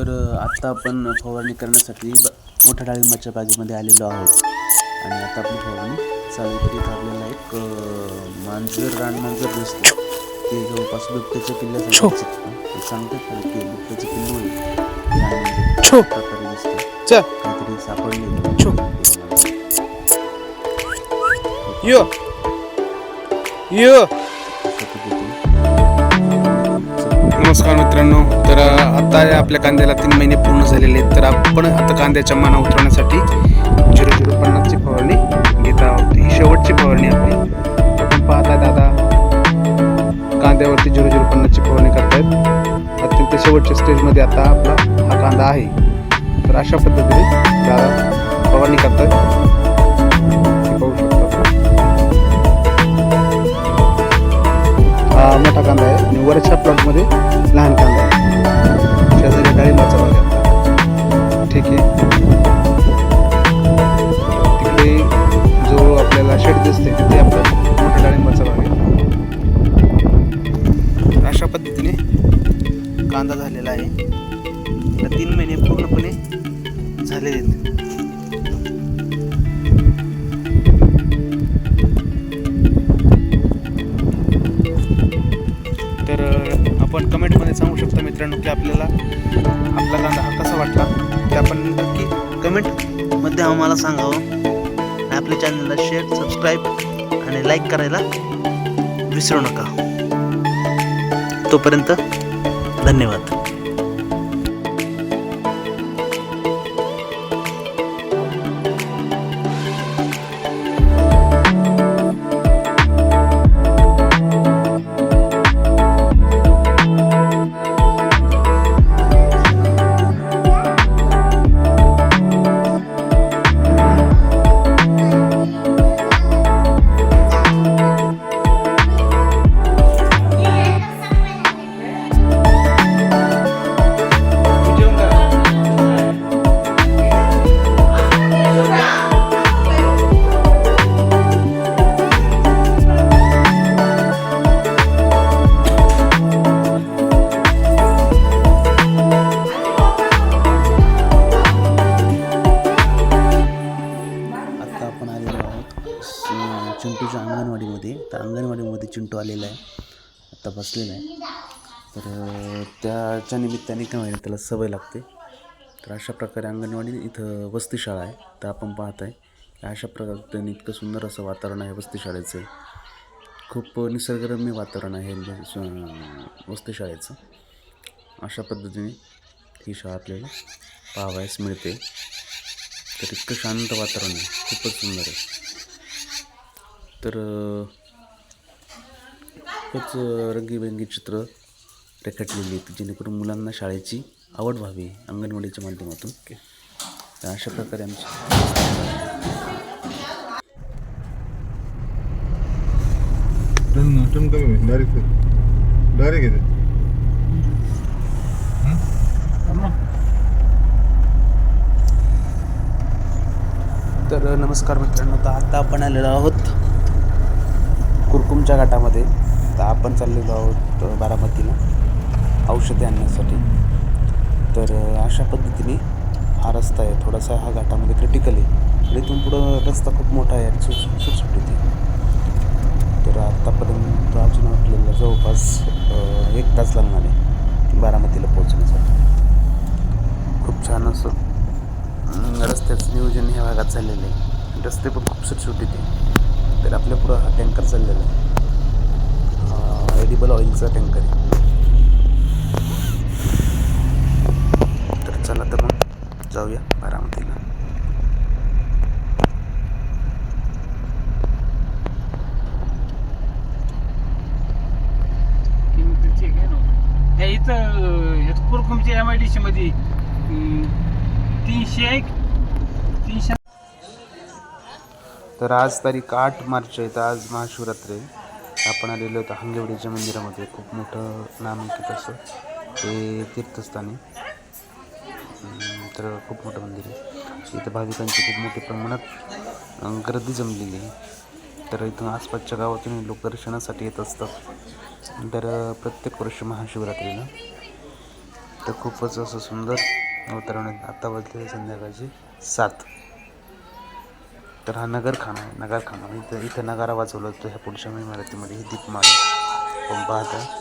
तर आत्ता आपण फवारणी करण्यासाठी मोठ्या डाळिंबाच्या बागेमध्ये आलेलो आहोत. आणि आता आपली फवारणी चालू इथं आपल्याला एक मांजर रानमांजर दिसतं ते जवळपास बिबट्याच्या किल्ल्यासाठी सांगतात ना की बिबट्याचे किल्ले होईल. प्रकारे दिसतं काहीतरी सापडले. यो. यो. नमस्कार मित्रांनो. तर आता आपल्या कांद्याला तीन महिने पूर्ण झालेले आहेत. तर आपण आता कांद्याच्या माना उतरवण्यासाठी झिरो झिरो पन्नासची फवारणी घेत आहोत. ही शेवटची फवारणी आपली. आपण पाहता दादा कांद्यावरती झिरो झिरो पन्नासची फवारणी करतायत. अत्यंत शेवटच्या स्टेजमध्ये आता आपला हा कांदा आहे. तर अशा पद्धतीने दादा फवारणी करतात वरच्या प्लॉटमध्ये लहान कांदा आहे. शेजारी डाळिंबाचा भाग आहे ठीक आहे. तिकडे जो आपल्याला शेड दिसते तिथे आपला मोठा डाळिंबाचा भाग आहे अशा पद्धतीने कांदा झालेला आहे. तीन महिने पूर्णपणे झालेले आहेत. तर आपण कमेंटमध्ये सांगू शकता मित्रांनो की आपल्याला आपला कांदा हा कसा वाटला. ते आपण नक्की कमेंटमध्ये आम्हाला सांगावं. आणि आपल्या चॅनलला शेअर सबस्क्राईब आणि लाईक करायला विसरू नका. तोपर्यंत धन्यवाद. अंगणवाडीमध्ये. तर अंगणवाडीमध्ये चिंटू आलेला आहे. आत्ता बसलेला आहे. तर त्याच्या निमित्ताने काय होईल त्याला सवय लागते. तर अशा प्रकारे अंगणवाडी इथं वस्तीशाळा आहे. तर आपण पाहत आहे की अशा प्रकारे इतकं सुंदर असं वातावरण आहे वस्तीशाळेचं. खूप निसर्गरम्य वातावरण आहे वस्तीशाळेचं. अशा पद्धतीने ही शाळा आपल्याला पाहावयास मिळते. तर इतकं शांत वातावरण आहे. खूपच सुंदर आहे. तर खूपच रंगीबेरंगी चित्र रेखाटलेली आहेत जेणेकरून मुलांना शाळेची आवड व्हावी अंगणवाडीच्या माध्यमातून. तर अशा प्रकारे आमची डायरेक्ट डायरेक्ट येते. तर नमस्कार मित्रांनो. तर आता आपण आलेलो आहोत कुरकुमच्या घाटामध्ये तर आपण चाललेलो आहोत बारामतीला औषधे आणण्यासाठी. तर अशा पद्धतीने हा रस्ता आहे. थोडासा हा घाटामध्ये क्रिटिकल आहे. आणि इथून पुढं रस्ता खूप मोठा आहे. आणि सुटसुटीत आहे तर आत्तापर्यंत अजून आपल्याला जवळपास एक तास लागणार आहे बारामतीला पोहोचण्यासाठी. खूप छान असं रस्त्याचं नियोजन ह्या भागात झालेलं आहे. रस्ते पण खूप सुटसुटीत आहे. तर आपल्या पुढं हा टँकर चाललेला आहे. एडिबल ऑइलचा टँकर आहे. तर चला तर मग जाऊया बारामतीला. इथं कुरकुमच्या एम आय डी सी मध्ये अं, तीनशे एक तीनशे तर आज तारीख आठ मार्च आहे तर आज महाशिवरात्री आहे. आपण आलेलो होतो हंगेवडीच्या मंदिरामध्ये. खूप मोठं नामांकित असं ते तीर्थस्थानी तर खूप मोठं मंदिर आहे. इथं भाविकांची खूप मोठ्या प्रमाणात गर्दी जमलेली आहे. तर इथून आसपासच्या गावातून लोक दर्शनासाठी येत असतात. तर प्रत्येक वर्ष महाशिवरात्रीला. तर खूपच असं सुंदर वातावरण आत्ता वाजले संध्याकाळचे सात. तर हा नगरखाना आहे नगरखाना. इथं इथं नगारा वाजवला जातो ह्या पुढच्या इमारतीमध्ये ही दीपमाळ. पण आपण पाहता.